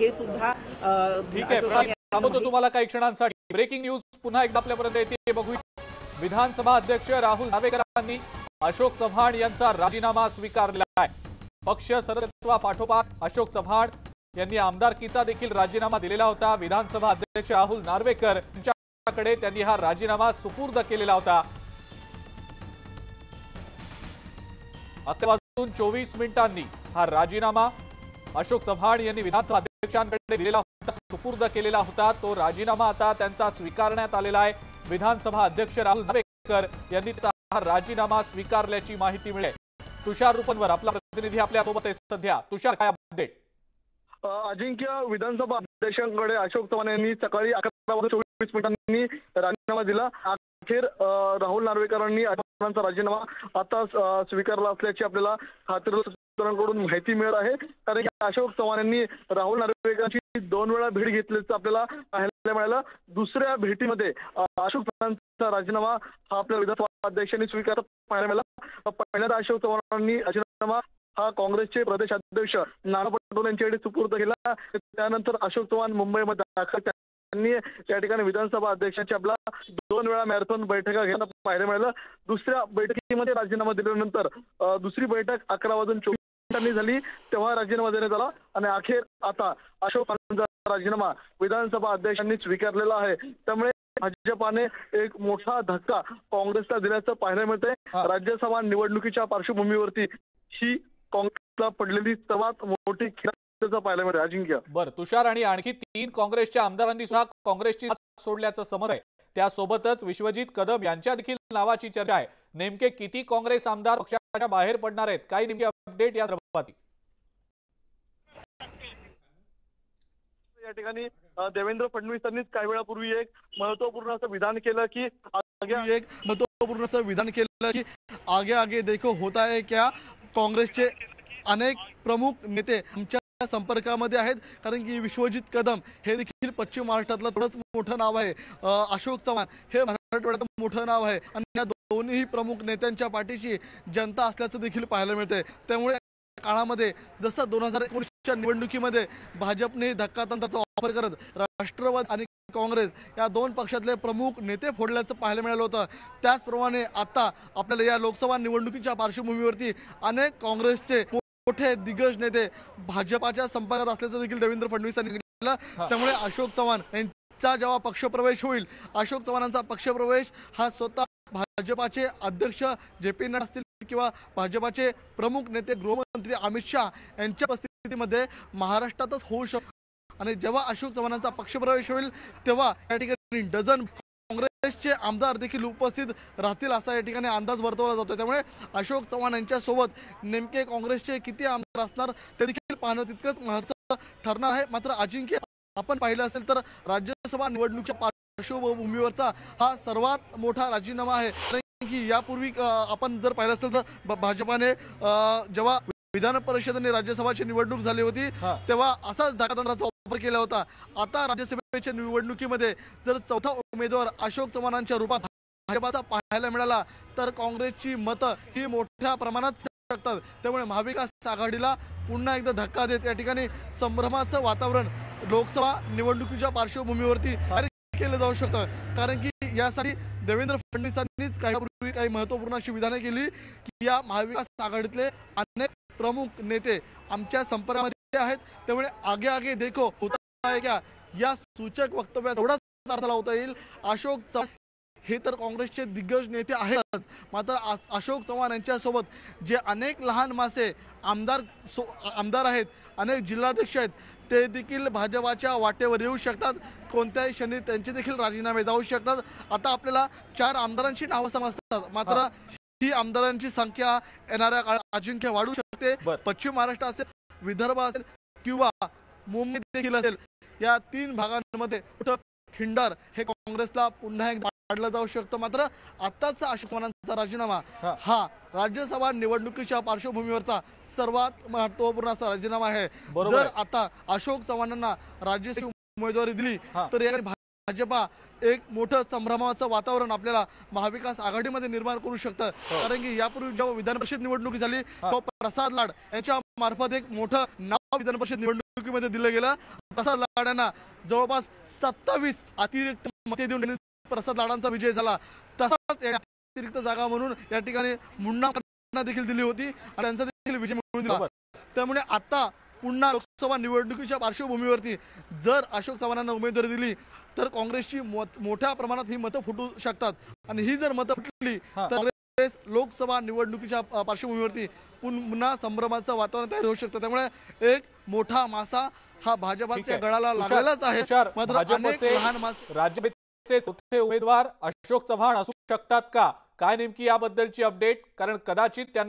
हे सुद्धा ठीक आहे थांबवतो माहिती- तुम्हाला काही क्षणांसाठी. ब्रेकिंग न्यूज पुन्हा एकदा आपल्यापर्यंत येते. बघूया. विधानसभा अध्यक्ष राहुल नार्वेकरांनी अशोक चव्हाण यांचा राजीनामा स्वीकारला आहे. पक्ष सदस्यत्वापाठोपाठ अशोक चव्हाण यांनी आमदारकीचा देखील राजीनामा दिलेला होता. विधानसभा अध्यक्ष राहुल नार्वेकर यांच्याकडे त्यांनी हा राजीनामा सुपूर्द केलेला होता. अकरा वाजून चोवीस मिनिटांनी हा राजीनामा अशोक चव्हाण यांनी विधानसभा अध्यक्षांकडे दिलेला होता सुपूर्द केलेला होता तो राजीनामा आता त्यांचा स्वीकारण्यात आलेला आहे. विधानसभा अध्यक्ष राहुल नार्वेकर यांनी त्याचा राजीनामा स्वीकारल्याची माहिती मिळेल. तुषार रुपनवर आपला प्रतिनिधी आपल्यासोबत आहे सध्या. तुषार काय अपडेट? अजिंक्य विधानसभा अध्यक्षांकडे अशोक चव्हाण यांनी सकाळी अकरा वाजता चोवीस मिनिटांनी राजीनामा दिला. अखेर राहुल नार्वेकरांनी अशोक राजीनामा आता स्वीकारला असल्याची आपल्याला खात्री सूत्रांकडून माहिती मिळत आहे. कारण की अशोक चव्हाण यांनी राहुल नार्वेकरांची दोन वेळा भेट घेतल्याचं आपल्याला पाहायला मिळालं. दुसऱ्या भेटीमध्ये अशोक चव्हाणांचा राजीनामा हा आपल्या विधानसभा अध्यक्षांनी स्वीकारत पाहायला मिळाला. पहिल्यांदा अशोक चव्हाणांनी राजीनामा हा काँग्रेसचे प्रदेश अध्यक्ष नाना पटोले यांच्याकडे सुपूर्द केला. त्यानंतर अशोक चव्हाण मुंबईमध्ये दाखल त्यांनी या ठिकाणी विधानसभा अध्यक्षांची आपला दोन वेळा मॅरेथॉन बैठका घेताना पाहायला मिळालं. दुसऱ्या बैठकीमध्ये राजीनामा दिल्यानंतर दुसरी बैठक अकरा वाजून चोवीस झाली तेव्हा राजीनामा देण्यात आला. आणि अखेर आता अशोक राजीनामा विधानसभा अध्यक्षांनी स्वीकारलेला आहे. त्यामुळे भाजपाने एक मोठा धक्का काँग्रेसला दिल्याचं पाहायला मिळतंय. हा. राज्यसभा निवडणुकीच्या पार्श्वभूमीवरती ही काँग्रेसला पडलेली सर्वात मोठी पाहायला मिळते अजिंक्य. बरं तुषार आणि आणखी तीन काँग्रेसच्या आमदारांनी सुद्धा काँग्रेसची सोडल्याचं समज आहे. त्यासोबतच विश्वजित कदम यांच्या देखील नावाची चर्चा आहे. नेमके किती काँग्रेस आमदार पक्षाच्या बाहेर पडणार आहेत? काही नेमके अपडेट या या ठिकाणी देवेंद्र फडणवीस यांनीच काही वेळापूर्वी एक महत्त्वपूर्ण असं विधान केलं की एक महत्त्वपूर्ण असं विधान केलं की आगे आगे देखो होता है क्या? काँग्रेसचे अनेक प्रमुख नेते आमच्या संपर्कामध्ये आहेत कारण की विश्वजित कदम हे देखील पश्चिम महाराष्ट्रातलं थोडंच मोठं नाव आहे. अशोक चव्हाण हे मराठवाड्यात मोठं नाव आहे. आणि या दोन्ही प्रमुख नेत्यांच्या पाठीशी जनता असल्याचं देखील पाहायला मिळतंय. त्यामुळे काळामध्ये जसं दोन हजार एकोणीसच्या निवडणुकीमध्ये भाजपने धक्कातंत्राचा वापर करत राष्ट्रवादी आणि काँग्रेस या दोन पक्षातले प्रमुख नेते फोडल्याचं पाहायला मिळालं होतं. त्याचप्रमाणे आता आपल्याला या लोकसभा निवडणुकीच्या पार्श्वभूमीवरती अनेक काँग्रेसचे मोठे दिग्गज नेते भाजपाच्या संपर्कात असल्याचं देखील देवेंद्र फडणवीस यांनी सांगितलं. त्यामुळे अशोक चव्हाण यांचा जेव्हा पक्षप्रवेश होईल अशोक चव्हाणांचा पक्षप्रवेश हा स्वतः भाजपाचे अध्यक्ष जे पी नड्डा असतील किंवा भाजपाचे प्रमुख नेते गृहमंत्री अमित शहा यांच्या उपस्थितीमध्ये महाराष्ट्रातच होऊ शकतो आणि जेव्हा अशोक चव्हाणांचा पक्षप्रवेश होईल तेव्हा या ठिकाणी डझन काँग्रेसचे आमदार देखील उपस्थित राहतील असा या ठिकाणी अंदाज वर्तवला जातो त्यामुळे अशोक चव्हाण यांच्यासोबत नेमके काँग्रेसचे किती आमदार असणार ते देखील पाहणं तितकंच महत्त्वाचं ठरणार आहे. मात्र अजिंक्य आपण पाहिलं असेल तर राज्यसभा निवडणुकीच्या पार्श्वभूमीवरचा हा सर्वात मोठा राजीनामा आहे. की यापूर्वी आपण जर पाहिलं असेल तर भाजपाने जेव्हा विधान परिषद आणि राज्यसभाची निवडणूक झाली होती. तेव्हा असाच धकातंत्राचा वापर केला होता. आता राज्यसभेच्या निवडणुकीमध्ये जर चौथा उमेदवार अशोक चव्हाणांच्या रूपात भाजपाचा पाहायला मिळाला तर काँग्रेसची मतं ही मोठ्या प्रमाणात शकतात त्यामुळे महाविकास आघाडीला पुन्हा एकदा धक्का देत या ठिकाणी संभ्रमाचं वातावरण लोकसभा निवडणुकीच्या पार्श्वभूमीवरती केलं जाऊ शकतं. कारण की यासाठी देवेंद्र फडणवीसांनीच काही पूर्वी काही महत्त्वपूर्ण अशी विधानं केली की या महाविकास आघाडीतले अनेक प्रमुख नेते आमच्या संपर्कामध्ये आहेत. त्यामुळे आगे आगे देखो होता या सूचक वक्तव्यात एवढाच अर्थ लावता येईल. अशोक चव्हाण हे तर काँग्रेसचे दिग्गज नेते आहेतच. मात्र अशोक चव्हाण यांच्यासोबत जे अनेक लहान मासे आमदार सो आमदार आहेत अनेक जिल्हाध्यक्ष आहेत ते देखील भाजपाच्या वाटेवर येऊ शकतात. कोणत्याही क्षणी त्यांचे देखील राजीनामे जाऊ शकतात. आता आपल्याला चार आमदारांची नावं समजतात. मात्र ही. आमदारांची संख्या येणाऱ्या काळात अजिंक्य वाढू शकते. पश्चिम महाराष्ट्र असेल विदर्भ असेल किंवा मुंबई देखील असेल या तीन भागांमध्ये खिंडार हे काँग्रेसला पुन्हा एकदा काढलं जाऊ शकतं. मात्र आत्ताचा अशोक चव्हाणांचा राजीनामा हा. हा राज्यसभा निवडणुकीच्या पार्श्वभूमीवरचा सर्वात महत्त्वपूर्ण असा राजीनामा आहे जर. आता अशोक चव्हाणांना राज्यसभा उमेदवारी दिली हा. तर या भाजपा एक मोठं संभ्रमाचं वातावरण आपल्याला महाविकास आघाडीमध्ये निर्माण करू शकतं कारण की यापूर्वी जेव्हा विधान परिषद निवडणूक झाली हा. तेव्हा प्रसाद लाड यांच्या मार्फत एक मोठं नाव विधान परिषद निवडणुकीमध्ये दिलं गेलं प्रसाद लाडांना जवळपास सत्तावीस अतिरिक्त मते देऊन प्रसाद लाडांचा विजय झाला तसाच अतिरिक्त जागा म्हणून या ठिकाणी मुंडा देखील दिली होती आणि त्यांचा देखील विजय मिळवून दिला. त्यामुळे आता पुन्हा लोकसभा निवडणुकीच्या पार्श्वभूमीवरती जर अशोक चव्हाणांना उमेदवारी दिली तर काँग्रेसची मोठ्या प्रमाणात ही मतं फुटू शकतात. आणि ही जर मतं फुटली. तर काँग्रेस लोकसभा निवडणुकीच्या पार्श्वभूमीवरती पुन्हा संभ्रमाचं वातावरण तयार होऊ शकतं. त्यामुळे एक मोठा मासा हा भाजपाच्या. गळाला लागलेलाच आहे. मात्र अनेक लहान मासे चौथे उमेदवार अशोक चव्हाण असू शकतात का? काय नेमकी याबद्दलची अपडेट कारण कदाचित त्यांना